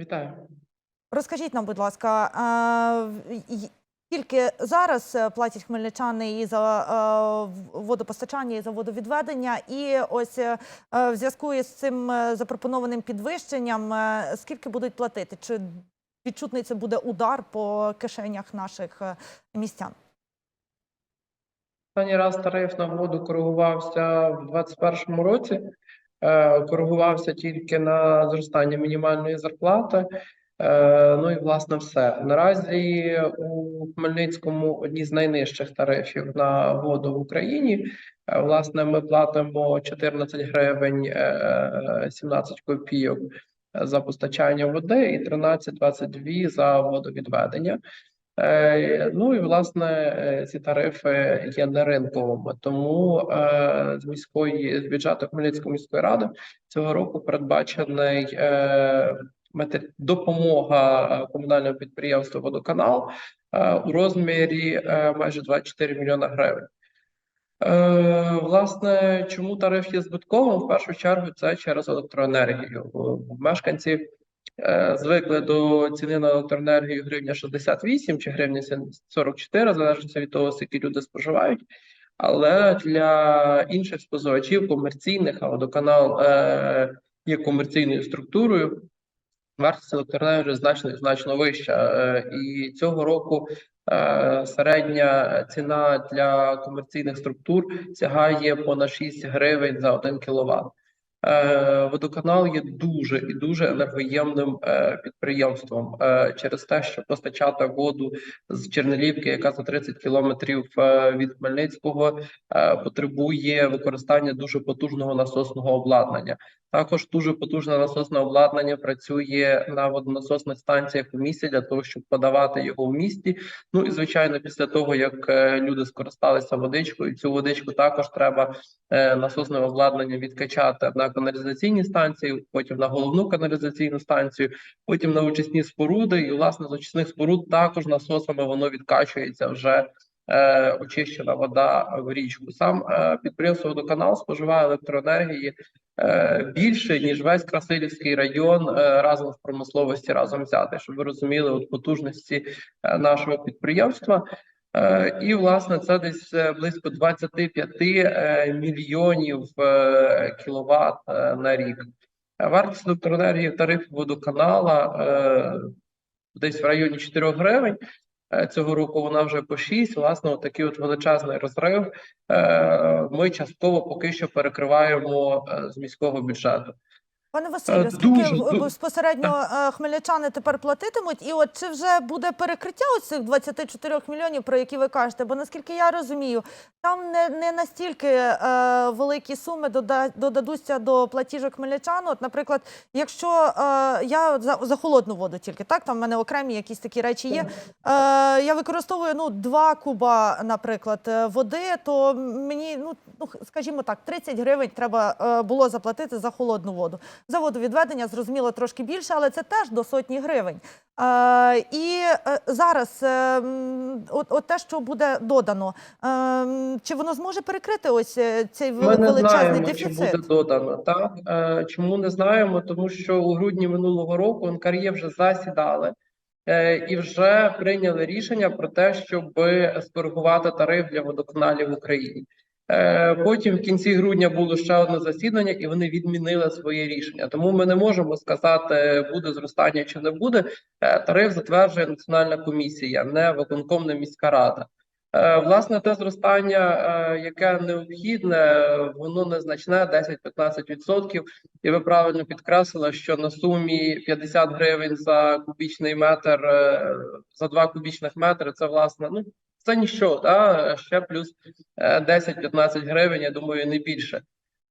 Вітаю. Розкажіть нам, будь ласка, скільки зараз е, платять хмельничани і за е, водопостачання, і за водовідведення? І ось е, в зв'язку із цим запропонованим підвищенням, скільки будуть платити? Чи відчутний це буде удар по кишенях наших містян? Останній раз тариф на воду коригувався в 2021 році. Е, Коригувався тільки на зростання мінімальної зарплати. Е, Ну і власне все. Наразі у Хмельницькому одні з найнижчих тарифів на воду в Україні. Е, Власне, ми платимо 14 гривень е, 17 копійок за постачання води і 13,22 за водовідведення. Е, Ну і власне е, ці тарифи є не ринковими, тому е, з міської з бюджету Хмельницької міської ради цього року передбачений допомога комунального підприємства Водоканал у розмірі майже 24 мільйона гривень. Власне, чому тариф є збитковим? В першу чергу це через електроенергію. Мешканці звикли до ціни на електроенергію гривня 68 чи гривня 44, залежно від того, скільки люди споживають. Але для інших споживачів комерційних, а водоканал е, є комерційною структурою, вартість електроенергії значно значно вища. Е, і цього року е, середня ціна для комерційних структур сягає понад 6 гривень за 1 кВт. Е, Водоканал є дуже і дуже енергоємним е, підприємством е, через те, що постачати воду з Чернелівки, яка за 30 кілометрів від Хмельницького, потребує використання дуже потужного насосного обладнання. Також дуже потужне насосне обладнання працює на водонасосних станціях у місті для того, щоб подавати його в місті. Ну і звичайно, після того як люди скористалися водичкою, цю водичку також треба насосне обладнання відкачати на каналізаційні станції, потім на головну каналізаційну станцію, потім на очисні споруди. І власне з очисних споруд також насосами воно відкачується вже. е, Очищена вода в річку. Сам е, підприємство водоканал споживає електроенергії е, більше ніж весь Красилівський район е, разом в промисловості разом взяти, щоб ви розуміли от потужності е, нашого підприємства. Е, І власне це десь е, близько 25 е, мільйонів кіловат на рік. Вартість електроенергії в водоканала десь в районі 4 гривень. Цього року вона вже по 6. Власне, такий от величезний розрив. Ми частково поки що перекриваємо з міського бюджету. Пане Василю, Е, скільки безпосередньо е, хмельничани тепер платитимуть? І от чи вже буде перекриття ось цих 24 мільйонів, про які ви кажете? Бо наскільки я розумію, там не, не настільки е, великі суми дода, додадуться до платіжок хмельничан. От, наприклад, якщо е, я за, за холодну воду тільки так, там в мене окремі якісь такі речі є. Е, я використовую ну 2 куба, наприклад, е, води, то мені ну, ну скажімо так, 30 гривень треба е, було заплатити за холодну воду. За водовідведення зрозуміло трошки більше, але це теж до сотні гривень. Е, і е, зараз е, от, от те, що буде додано, е, чи воно зможе перекрити ось е, цей Ми не величезний знаємо, чи буде додано. Так Е, чому не знаємо? Тому що у грудні минулого року НКРЄ вже засідали е, і вже прийняли рішення про те, щоб скоригувати тариф для водоканалів в Україні. Е, Потім в кінці грудня було ще одне засідання, і вони відмінили своє рішення. Тому ми не можемо сказати, буде зростання чи не буде. Е, Тариф затверджує національна комісія, не виконком, не міська рада. Е, Власне, те зростання, яке необхідне, воно незначне 10-15%. І ви правильно підкреслили, що на сумі 50 гривень за кубічний метр, за 2 кубічних метри, це власне, ну це ніщо, да? ще плюс е, 10-15 гривень, я думаю, не більше.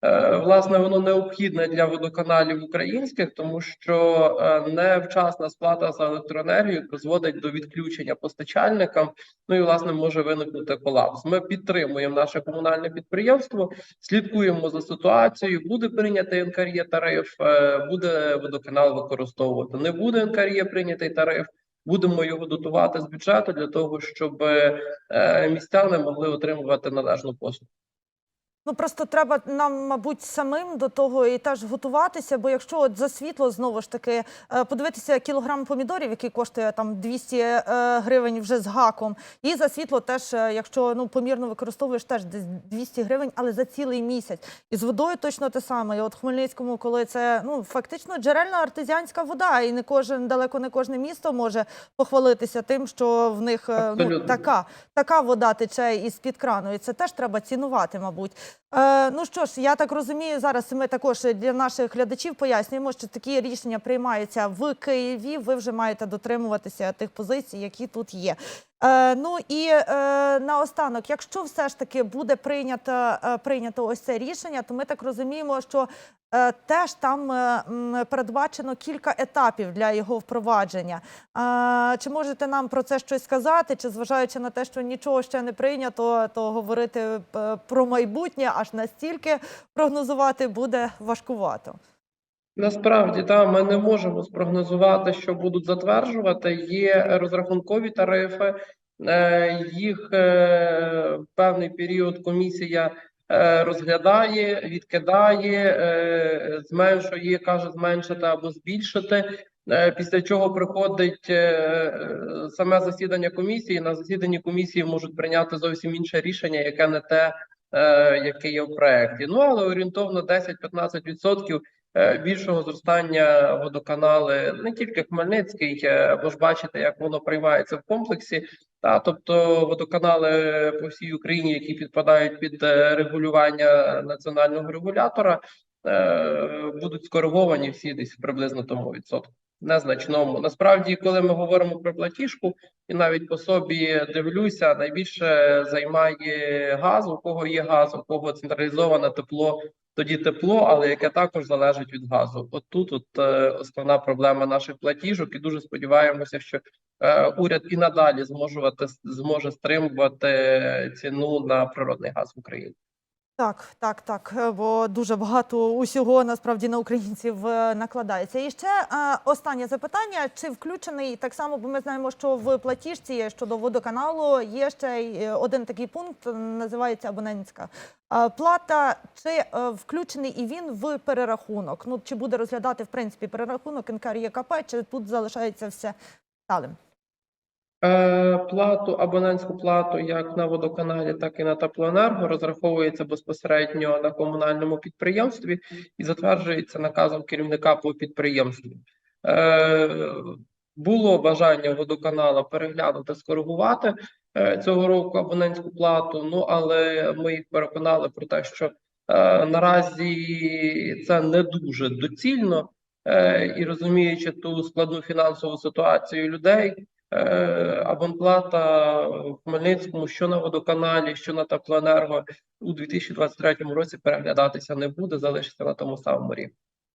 Е, Власне, воно необхідне для водоканалів українських, тому що е, невчасна сплата за електроенергію призводить до відключення постачальникам. Ну і власне може виникнути колапс. Ми підтримуємо наше комунальне підприємство, слідкуємо за ситуацією. Буде прийнятий НКРЄ тариф, е, буде водоканал використовувати. Не буде НКРЄ прийнятий тариф. Будемо його дотувати з бюджету для того, щоб е, містяни могли отримувати належну послугу. Ну просто треба нам, мабуть, самим до того і теж готуватися. Бо якщо от за світло знову ж таки е, подивитися кілограм помідорів, який коштує там 200 е, гривень вже з гаком, і за світло теж, е, якщо ну помірно використовуєш, теж десь 200 гривень, але за цілий місяць. І з водою точно те саме. І от в Хмельницькому, коли це ну фактично джерельна артезіанська вода, і не кожен далеко не кожне місто може похвалитися тим, що в них ну така така вода тече із під крану, і це теж треба цінувати, мабуть. Е, ну що ж, я так розумію, зараз ми також для наших глядачів пояснюємо, що такі рішення приймаються в Києві. Ви вже маєте дотримуватися тих позицій, які тут є. Е, ну і е, наостанок, якщо все ж таки буде прийнято, е, прийнято ось це рішення, то ми так розуміємо, що теж там передбачено кілька етапів для його впровадження. Чи можете нам про це щось сказати? Чи зважаючи на те, що нічого ще не прийнято, то говорити про майбутнє аж настільки прогнозувати буде важкувато? Насправді, так, ми не можемо спрогнозувати, що будуть затверджувати. Є розрахункові тарифи, е, їх е, певний період комісія е, розглядає, відкидає, зменшує, каже зменшити або збільшити. Після чого приходить саме засідання комісії. На засіданні комісії можуть прийняти зовсім інше рішення, яке не те, яке є в проекті. Ну але орієнтовно 10-15% е, більшого зростання водоканали не тільки Хмельницький, е, бо ж бачите, як воно приймається в комплексі. Та тобто водоканали по всій Україні, які підпадають під е, регулювання національного регулятора, е, будуть скориговані всі десь приблизно тому відсотку. Незначному. Насправді, коли ми говоримо про платіжку, і навіть по собі дивлюся, найбільше займає газ, у кого є газ, у кого централізоване тепло, тоді тепло, але яке також залежить від газу. От тут от е, основна проблема наших платіжок, і дуже сподіваємося, що е, уряд і надалі зможувати зможе стримувати ціну на природний газ в Україні. Так, так, так. е, Бо дуже багато усього насправді на українців е, накладається. І ще е, останнє запитання: чи включений так само? Бо ми знаємо, що в платіжці щодо водоканалу є ще один такий пункт, називається абонентська плата. Чи включений і він в перерахунок? Ну чи буде розглядати в принципі перерахунок НКРЄКП, чи тут залишається все сталим? Е, Плату, абонентську плату як на водоканалі, так і на теплоенерго розраховується безпосередньо на комунальному підприємстві і затверджується наказом керівника по підприємству. Е, Було бажання водоканала переглянути, скоригувати е, цього року абонентську плату. Ну але ми їх переконали про те, що наразі це не дуже доцільно, і розуміючи ту складну фінансову ситуацію людей. Е, Абонплата в Хмельницькому, що на водоканалі, що на теплоенерго у 2023 році переглядатися не буде, залишиться на тому самому рівні.